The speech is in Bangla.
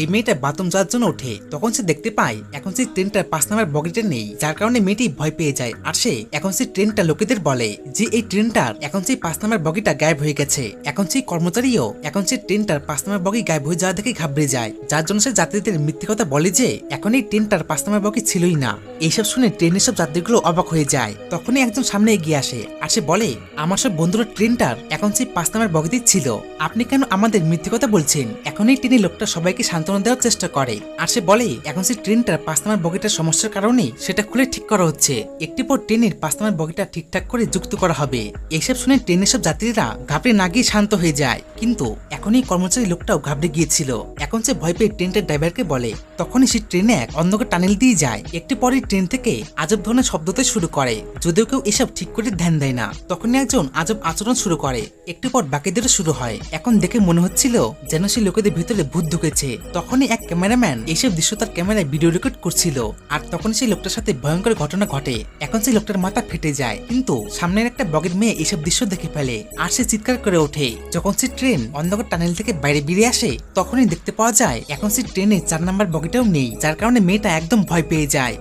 এই মেয়েটা বাথরুম যাওয়ার জন্য ওঠে। তখন সে দেখতে পায়, এখন সেই ট্রেনটার পাঁচ নাম্বার বগিটা নেই, যার কারণে মেয়েটি ভয় পেয়ে যায়। আর সে এখন সেই ট্রেনটা লোকেদের বলে যে এই ট্রেনটার এখন সেই পাঁচ নাম্বার বগিটা গায়েব হয়ে গেছে। এখন সেই কর্মচারীও এখন সেই ট্রেনটার পাঁচ নাম্বার বগি গায়েব হয়ে যাওয়া দেখে ঘাবড়ে যায়। যার জন্য সে যাত্রীদের মিথ্যে কথা বলে যে এখন এই ট্রেনটার পাঁচ নাম্বার বগি ছিলই না। এইসব শুনে ট্রেনের সব যাত্রীগুলো অবাক হয়ে যায়। তখনই একজন সামনে এগিয়ে আসে আর সে বলে, আমার সব বন্ধুরা ট্রেনটার এখন সেই পাঁচ নাম্বার বগিতে ছিল। আপনি কেন আমাদের মিথ্যে কথা বলছেন? এখন এই ট্রেনের লোকটা সবাইকে সান্ত্বনা দেওয়ার চেষ্টা করে। আর সে বলে এখন সে ট্রেনটার পাঁচতামার বগিটার সমস্যার কারণে সেটা খুলে ঠিক করা হচ্ছে। একটি পর ট্রেনের পাঁচতামার বগিটা ঠিকঠাক করে যুক্ত করা হবে। এইসব শুনে ট্রেনের সব যাত্রীরা ঘাপড়ে না গিয়ে শান্ত হয়ে যায়। কিন্তু এখনই কর্মচারী লোকটাও ঘাবড়ে গিয়েছিল। এখন সে ভয় পেয়ে ট্রেনটার ড্রাইভারকে বলে, তখনই সে ট্রেনে এক অন্ধকার টানেল দিয়ে যায়। একটি পরে ট্রেন থেকে আজব ধরনের শব্দতে শুরু করে। যদিও কেউ এসব ঠিক করে ধ্যান দেয় না, তখনই একজন আজব আচরণ শুরু করে। একটু পর বাকিদেরও শুরু হয়। এখন দেখে মনে হচ্ছিল যেন সে লোকেদের ভিতরে ভূত ঢুকেছে। তখনই এক ক্যামেরাম্যান এইসব দৃশ্য তার ক্যামেরায় ভিডিও রেকর্ড করছিল। আর তখন সেই লোকটার সাথে ভয়ঙ্কর ঘটনা ঘটে। এখন সেই লোকটার মাথা ফেটে যায়। কিন্তু সামনের একটা বগের মেয়ে এসব দৃশ্য দেখে ফেলে। আর সে চিৎকার করে ওঠে। যখন সে ট্রেন অন্ধকার টানেল থেকে বাইরে বেরিয়ে আসে, তখনই দেখতে পাওয়া যায়, এখন সেই ট্রেনে চার নাম্বার বগিটাও নেই, যার কারণে মেয়েটা একদম ভয় পেয়ে যায়।